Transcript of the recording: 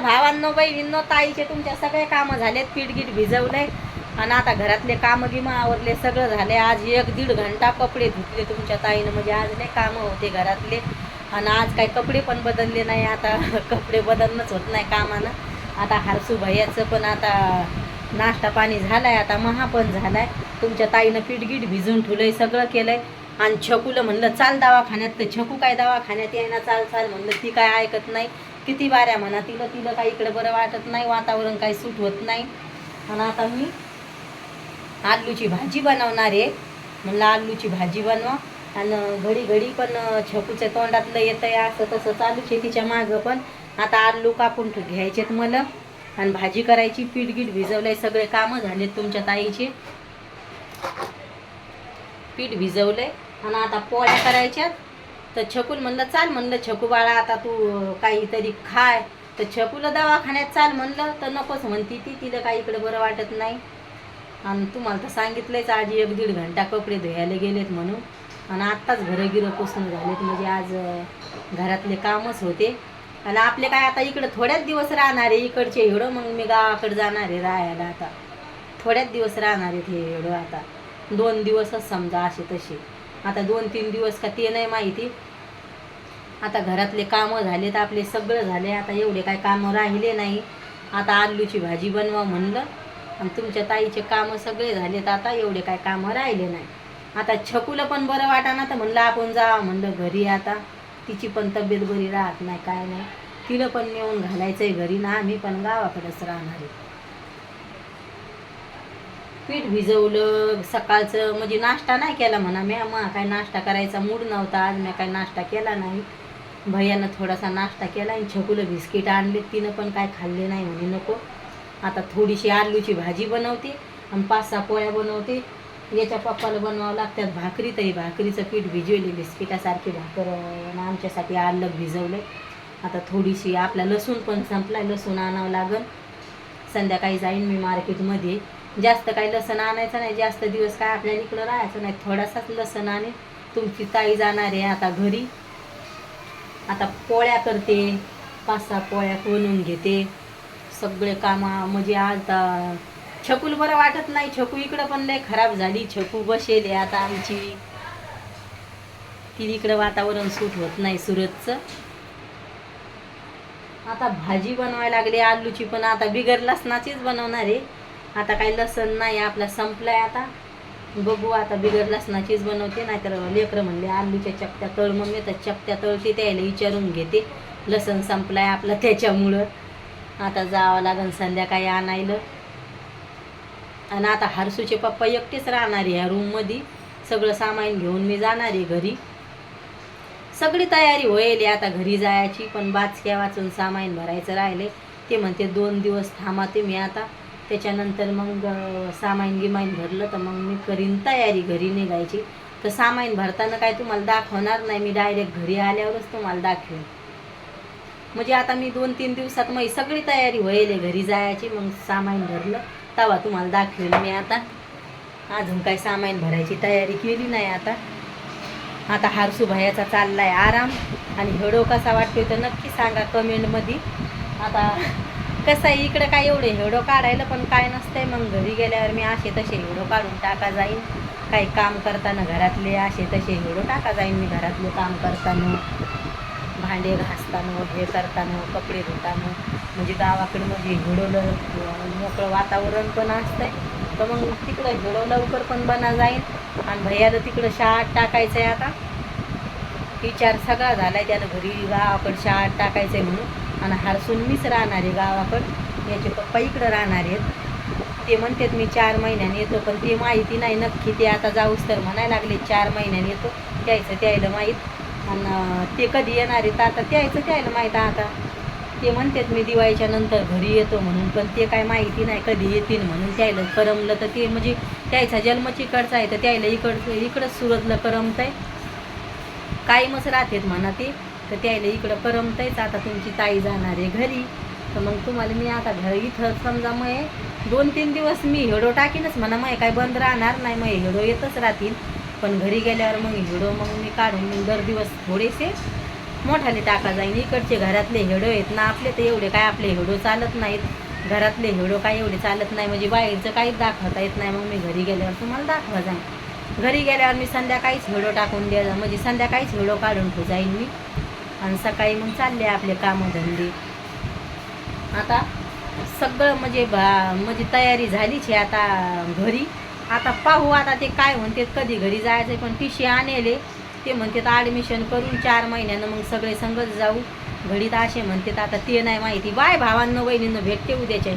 भावांनो बहिणींनो ताईचे तुमच्या सगळे कामं झालेत पीठ गीठ भिजवलंय. आणि आता घरातले कामं गिमं आवरले सगळं झाले आज एक दीड घंटा कपडे धुतले तुमच्या ताईनं. म्हणजे आज लय कामं होते घरातले. आणि आज काही कपडे पण बदलले नाही. आता कपडे बदलणंच होत नाही कामानं. आता हारसू भैयाचं पण आता नाश्ता पाणी झालाय. आता महा पण झालाय. तुमच्या ताईनं पीठगीठ भिजून ठेवलंय सगळं केलंय. आणि छकूला म्हणलं चाल दवाखान्यात. तर छकू काय दवाखान्यात येणार चाल चाल म्हणलं ती काय ऐकत नाही. किती बाऱ्या म्हणा तिला तिला काही इकडं बरं वाटत नाही वातावरण काही सूट होत नाही. आणि आता मी आलूची भाजी बनवणार आहे. म्हणलं आलूची भाजी बनवा. आणि घडी घडी पण छकूच्या तोंडातलं येतं आहे असं तसं चालू शेतीच्या मागं पण. आता आलू कापून घ्यायचेत मला. आणि भाजी करायची पीठ गीठ भिजवलंय सगळे कामं झालेत तुमच्या ताईचे. पीठ भिजवलंय. आणि आता पोळ्या करायच्यात. तर छकूल म्हणलं चाल म्हणलं छकू बाळा आता तू काहीतरी खाय. तर छकूला दवाखान्यात चाल म्हणलं तर नकोच म्हणती ती तिला काही इकडे बरं वाटत नाही. आणि तुम्हाला तर सांगितलंयच आज एक दीड घंटा कपडे धुवायला गेलेत म्हणून. आणि आत्ताच घरं गिरं पुसून झालेत म्हणजे आज घरातले कामच होते. आणि आपले काय आता इकडं थोड्याच दिवस राहणार आहे इकडचे एवढं मग मी गावाकडे जाणार आहे राहायला आता. थोड्याच दिवस राहणार आहेत हे एवढं आता. दोन दिवसच समजा असे तसे. आता दोन तीन दिवस का ते नाही माहिती. आता घरातले कामं झालेत आपले सगळं झाले आता एवढे काय कामं राहिले नाही. आता आलूची भाजी बनवा म्हणलं. आणि तुमच्या ताईचे कामं सगळे झालेत. आता एवढे काय कामं राहिले नाही. आता छकूला पण बरं वाटाना तर म्हणलं आपण जा म्हणलं घरी आता. तिची पण तब्येत बरी राहत नाही काय नाही. तिला पण नेऊन घालायचं आहे घरी ना आम्ही पण गावाकडेच राहणार आहे. पीठ भिजवलं सकाळचं म्हणजे नाश्ता नाही केला म्हणा मी. मग काय नाश्ता करायचा मूड नव्हता आज मी काय नाश्ता केला नाही. भैयानं थोडासा नाश्ता केला आणि छकूला बिस्किट आणले. तिनं पण काय खाल्ले नाही म्हणे नको. आता थोडीशी आलूची भाजी बनवते आणि पाच सहा पोळ्या बनवते. याच्या पप्पाला बनवावं लागतात भाकरी तरी भाकरीचं पीठ भिजवली बिस्किटासारखी भाकर आमच्यासाठी आलं भिजवलं आता थोडीशी आपला लसूण पण संपलाय लसूण आणावं लागेल संध्याकाळी जाईन मी मार्केटमध्ये. जास्त काही लसण आणायचं नाही जास्त दिवस काय आपल्याला इकडं राहायचं नाही. थोडासाच लसण आणि तुमची ताई जाणार आहे आता घरी. आता पोळ्या करते पाच सहा पोळ्या बनवून घेते. सगळे कामं म्हणजे आता छकूल बरं वाटत नाही. छकू इकडं पण लय खराब झाली. छकू बसेल आहे आता आमची. ती इकडं वातावरण सूट होत नाही सुरतचं. आता भाजी बनवायला लागली आलूची पण. आता बिगर लसणाचीच बनवणार आहे. आता काही लसण नाही आपला संपलाय आता. बघू आता बिगर लसणाचीच बनवते नाहीतर लेकरं म्हणले आलूच्या चपट्या तळ मग तर चपट्या तळते त्याला विचारून घेते. लसण संपलाय आपलं त्याच्यामुळं. आता जावं लागेल संध्याकाळी आणायला. आणि आता हरसूचे पप्पा एकटेच राहणार आहे ह्या रूममध्ये सगळं सामान घेऊन मी जाणार आहे घरी. सगळी तयारी होईल आता घरी जायची पण बाचक्या वाचून सामान भरायचं राहिले ते म्हणते दोन दिवस थांबा मी आता. त्याच्यानंतर मग सामान गिमाईन भरलं तर मग मी करीन तयारी घरी निघायची. तर सामान भरताना काय तुम्हाला दाखवणार नाही मी डायरेक्ट घरी आल्यावरच तुम्हाला दाखवेन. म्हणजे आता मी दोन तीन दिवसात मग सगळी तयारी होईल घरी जायची मग सामान भरलं तेव्हा तुम्हाला दाखवेन मी आता. अजून काय सामान भरायची तयारी केली नाही आता. आता हारसू भयाचा चाललाय आराम. आणि हेडो कसा वाटतोय तर नक्की सांगा कमेंटमध्ये आता कसं आहे इकडं काय एवढे हेडो काढायला पण काय नसतंय. मग घरी गेल्यावर मी असे तसे हेडो काढून टाका जाईन. काही काम करताना घरातले असे तसे हेडो टाका जाईन मी घरातले काम करताना. भांडे घासताना हे करताना कपडे धुताना. म्हणजे गावाकडे म्हणजे हिडोलं मोकळं वातावरण पण असतंय. तर मग तिकडं हिडो लवकर पण बना जाईल आणि भैयाला तिकडं शाळात टाकायचं आहे आता. विचार सगळा झाला आहे त्याला घरी गावाकडं शाळात टाकायचं आहे म्हणून. आणि हरसून मीच राहणार आहे गावाकडं. याचे पप्पा इकडं राहणार आहेत. ते म्हणतात मी चार महिन्याने येतो पण ते माहिती नाही नक्की. ते आता जाऊस तर म्हणायला लागले चार महिन्याने येतो. त्यायचं त्यायला माहीत. आणि ते कधी येणार आहेत? आता त्यायचं त्यायला माहीत आता. ते म्हणतात मी दिवाळीच्या नंतर घरी येतो म्हणून पण ते काय माहिती नाही कधी येतील म्हणून. त्यायला करमलं तर ते म्हणजे त्यायचा जन्मच इकडचा आहे तर त्यायला इकडचं इकडंच सुरतला करमत आहे कायमच राहतात म्हणा ते. तर त्याला इकडं करमतायच आता तुमची ताई जाणार आहे घरी. तर मग तुम्हाला मी आता घर इथं समजा मग दोन तीन दिवस मी हेडो टाकीनच म्हणा मग काय बंद राहणार नाही मग हेडो येतच राहतील. पण घरी गेल्यावर मग हिडो मग मी काढून मग दर दिवस थोडेसे मोठाले टाका जाईन. इकडचे घरातले हेडो आहेत ना आपले तर एवढे काय आपले हेडो चालत नाहीत. घरातले हेडो काय एवढे चालत नाही म्हणजे बाहेरचं काहीच दाखवता येत नाही. मग मी घरी गेल्यावर तुम्हाला दाखवा जाईन. घरी गेल्यावर मी संध्याकाळीच हिडो टाकून द्या म्हणजे संध्याकाळीच हिडो काढून ठेव जाईन मी. आणि सकाळी मग चालले आपले कामधंदे. आता सगळं म्हणजे भा म्हणजे तयारी झालीच आहे आता घरी. आता पाहू आता ते काय म्हणतात कधी घरी जायचं पण पिशी आणले. ते म्हणतात ॲडमिशन करून चार महिन्यानं मग सगळे संगत जाऊ. घडीत असे म्हणतात आता ते नाही माहिती. बाय भावांना वहिनीनं भेटते उद्याच्या